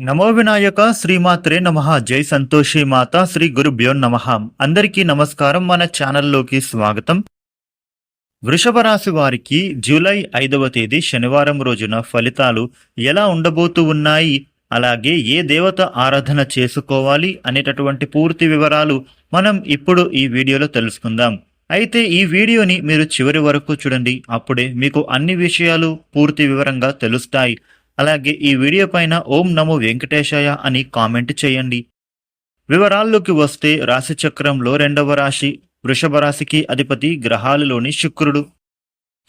నమో వినాయక శ్రీమాత్రే నమ. జై సంతోషి మాత శ్రీ గురుభ్యో నమ. అందరికీ నమస్కారం. మన ఛానల్లోకి స్వాగతం. వృషభ రాశి వారికి జూలై ఐదవ తేదీ శనివారం రోజున ఫలితాలు ఎలా ఉండబోతూ ఉన్నాయి? అలాగే ఏ దేవత ఆరాధన చేసుకోవాలి అనేటటువంటి పూర్తి వివరాలు మనం ఇప్పుడు ఈ వీడియోలో తెలుసుకుందాం. అయితే ఈ వీడియోని మీరు చివరి వరకు చూడండి. అప్పుడే మీకు అన్ని విషయాలు పూర్తి వివరంగా తెలుస్తాయి. అలాగే ఈ వీడియో పైన ఓం నమో వెంకటేశాయ అని కామెంట్ చేయండి. వివరాల్లోకి వస్తే రాశి చక్రంలో రెండవ రాశి వృషభ రాశికి అధిపతి గ్రహాలలోని శుక్రుడు.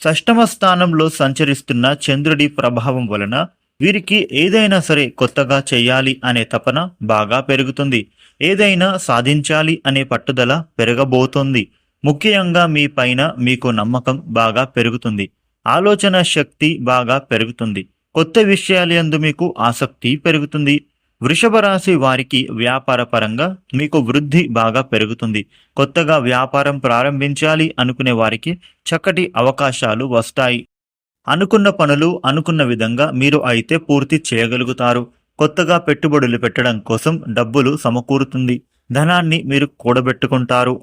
షష్టమ స్థానంలో సంచరిస్తున్న చంద్రుడి ప్రభావం వలన వీరికి ఏదైనా సరే కొత్తగా చేయాలి అనే తపన బాగా పెరుగుతుంది. ఏదైనా సాధించాలి అనే పట్టుదల పెరగబోతోంది. ముఖ్యంగా మీ పైన మీకు నమ్మకం బాగా పెరుగుతుంది. ఆలోచన శక్తి బాగా పెరుగుతుంది. కొత్త విషయాలందు మీకు ఆసక్తి పెరుగుతుంది. వృషభ రాశి వారికి వ్యాపార పరంగా మీకు వృద్ధి బాగా పెరుగుతుంది. కొత్తగా వ్యాపారం ప్రారంభించాలి అనుకునే వారికి చక్కటి అవకాశాలు వస్తాయి. అనుకున్న పనులు అనుకున్న విధంగా మీరు అయితే పూర్తి చేయగలుగుతారు. కొత్తగా పెట్టుబడులు పెట్టడం కోసం డబ్బులు సమకూరుతుంది. ధనాన్ని మీరు కూడబెట్టుకుంటారు.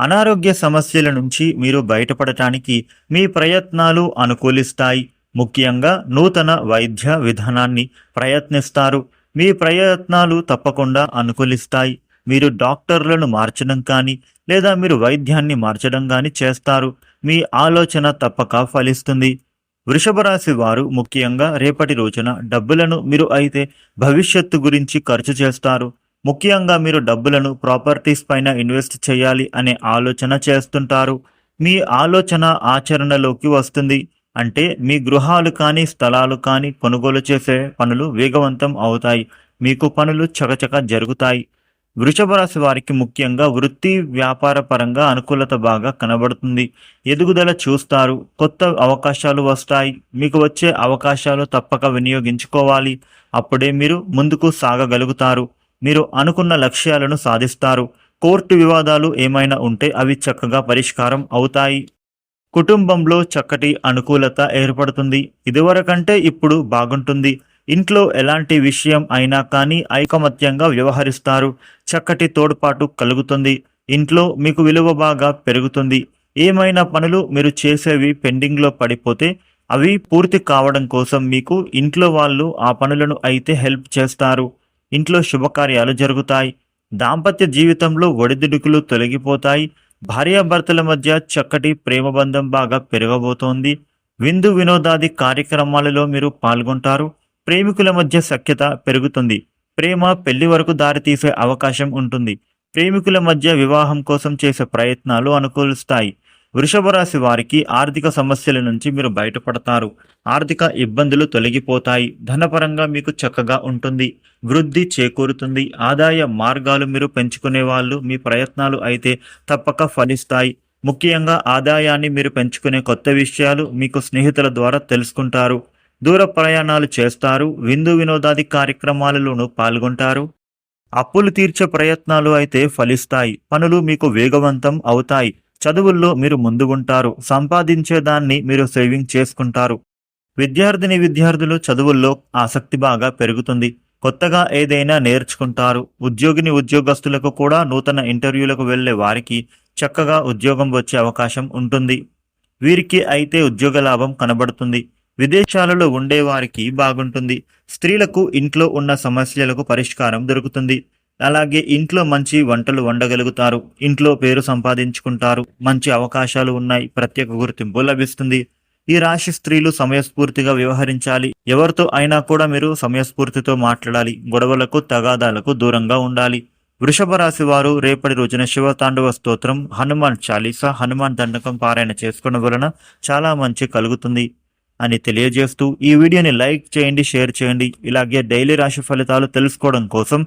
అనారోగ్య సమస్యల నుంచి మీరు బయటపడటానికి మీ ప్రయత్నాలు అనుకూలిస్తాయి. ముఖ్యంగా నూతన వైద్య విధానాన్ని ప్రయత్నిస్తారు. మీ ప్రయత్నాలు తప్పకుండా అనుకూలిస్తాయి. మీరు డాక్టర్లను మార్చడం కానీ లేదా మీరు వైద్యాన్ని మార్చడం కానీ చేస్తారు. మీ ఆలోచన తప్పక ఫలిస్తుంది. వృషభ రాశి వారు ముఖ్యంగా రేపటి రోజున డబ్బులను మీరు అయితే భవిష్యత్తు గురించి ఖర్చు చేస్తారు. ముఖ్యంగా మీరు డబ్బులను ప్రాపర్టీస్ పైన ఇన్వెస్ట్ చేయాలి అనే ఆలోచన చేస్తుంటారు. మీ ఆలోచన ఆచరణలోకి వస్తుంది. అంటే మీ గృహాలు కానీ స్థలాలు కానీ కొనుగోలు చేసే పనులు వేగవంతం అవుతాయి. మీకు పనులు చకచక జరుగుతాయి. వృషభ రాశి వారికి ముఖ్యంగా వృత్తి వ్యాపార పరంగా అనుకూలత బాగా కనబడుతుంది. ఎదుగుదల చూస్తారు. కొత్త అవకాశాలు వస్తాయి. మీకు వచ్చే అవకాశాలు తప్పక వినియోగించుకోవాలి. అప్పుడే మీరు ముందుకు సాగగలుగుతారు. మీరు అనుకున్న లక్ష్యాలను సాధిస్తారు. కోర్టు వివాదాలు ఏమైనా ఉంటే అవి చక్కగా పరిష్కారం అవుతాయి. కుటుంబంలో చక్కటి అనుకూలత ఏర్పడుతుంది. ఇదివరకంటే ఇప్పుడు బాగుంటుంది. ఇంట్లో ఎలాంటి విషయం అయినా కానీ ఐకమత్యంగా వ్యవహరిస్తారు. చక్కటి తోడ్పాటు కలుగుతుంది. ఇంట్లో మీకు విలువ బాగా పెరుగుతుంది. ఏమైనా పనులు మీరు చేసేవి పెండింగ్లో పడిపోతే అవి పూర్తి కావడం కోసం మీకు ఇంట్లో వాళ్ళు ఆ పనులను అయితే హెల్ప్ చేస్తారు. ఇంట్లో శుభకార్యాలు జరుగుతాయి. దాంపత్య జీవితంలో ఒడిదుడుకులు తొలగిపోతాయి. భార్యాభర్తల మధ్య చక్కటి ప్రేమబంధం బాగా పెరగబోతోంది. విందు వినోదాది కార్యక్రమాలలో మీరు పాల్గొంటారు. ప్రేమికుల మధ్య సఖ్యత పెరుగుతుంది. ప్రేమ పెళ్ళి వరకు దారితీసే అవకాశం ఉంటుంది. ప్రేమికుల మధ్య వివాహం కోసం చేసే ప్రయత్నాలు అనుకూలిస్తాయి. వృషభ రాశి వారికి ఆర్థిక సమస్యల నుంచి మీరు బయటపడతారు. ఆర్థిక ఇబ్బందులు తొలగిపోతాయి. ధనపరంగా మీకు చక్కగా ఉంటుంది. వృద్ధి చేకూరుతుంది. ఆదాయ మార్గాలు మీరు పెంచుకునే వాళ్ళు మీ ప్రయత్నాలు అయితే తప్పక ఫలిస్తాయి. ముఖ్యంగా ఆదాయాన్ని మీరు పెంచుకునే కొత్త విషయాలు మీకు స్నేహితుల ద్వారా తెలుసుకుంటారు. దూర ప్రయాణాలు చేస్తారు. విందు వినోదాది కార్యక్రమాలలోనూ పాల్గొంటారు. అప్పులు తీర్చే ప్రయత్నాలు అయితే ఫలిస్తాయి. పనులు మీకు వేగవంతం అవుతాయి. చదువుల్లో మీరు ముందుగుంటారు. సంపాదించేదాన్ని సంపాదించే దాన్ని మీరు సేవింగ్ చేసుకుంటారు. విద్యార్థిని విద్యార్థులు చదువుల్లో ఆసక్తి బాగా పెరుగుతుంది. కొత్తగా ఏదైనా నేర్చుకుంటారు. ఉద్యోగిని ఉద్యోగస్తులకు కూడా నూతన ఇంటర్వ్యూలకు వెళ్ళే వారికి చక్కగా ఉద్యోగం వచ్చే అవకాశం ఉంటుంది. వీరికి అయితే ఉద్యోగ లాభం కనబడుతుంది. విదేశాలలో ఉండేవారికి బాగుంటుంది. స్త్రీలకు ఇంట్లో ఉన్న సమస్యలకు పరిష్కారం దొరుకుతుంది. అలాగే ఇంట్లో మంచి వంటలు వండగలుగుతారు. ఇంట్లో పేరు సంపాదించుకుంటారు. మంచి అవకాశాలు ఉన్నాయి. ప్రత్యేక గుర్తింపు లభిస్తుంది. ఈ రాశి స్త్రీలు సమయస్ఫూర్తిగా వ్యవహరించాలి. ఎవరితో అయినా కూడా మీరు సమయస్ఫూర్తితో మాట్లాడాలి. గొడవలకు తగాదాలకు దూరంగా ఉండాలి. వృషభ రాశి వారు రేపటి రోజున శివతాండవ స్తోత్రం హనుమాన్ చాలీసా హనుమాన్ దండకం పారాయణ చేసుకున్న వలన చాలా మంచి కలుగుతుంది అని తెలియజేస్తూ ఈ వీడియోని లైక్ చేయండి షేర్ చేయండి. ఇలాగే డైలీ రాశి ఫలితాలు తెలుసుకోవడం కోసం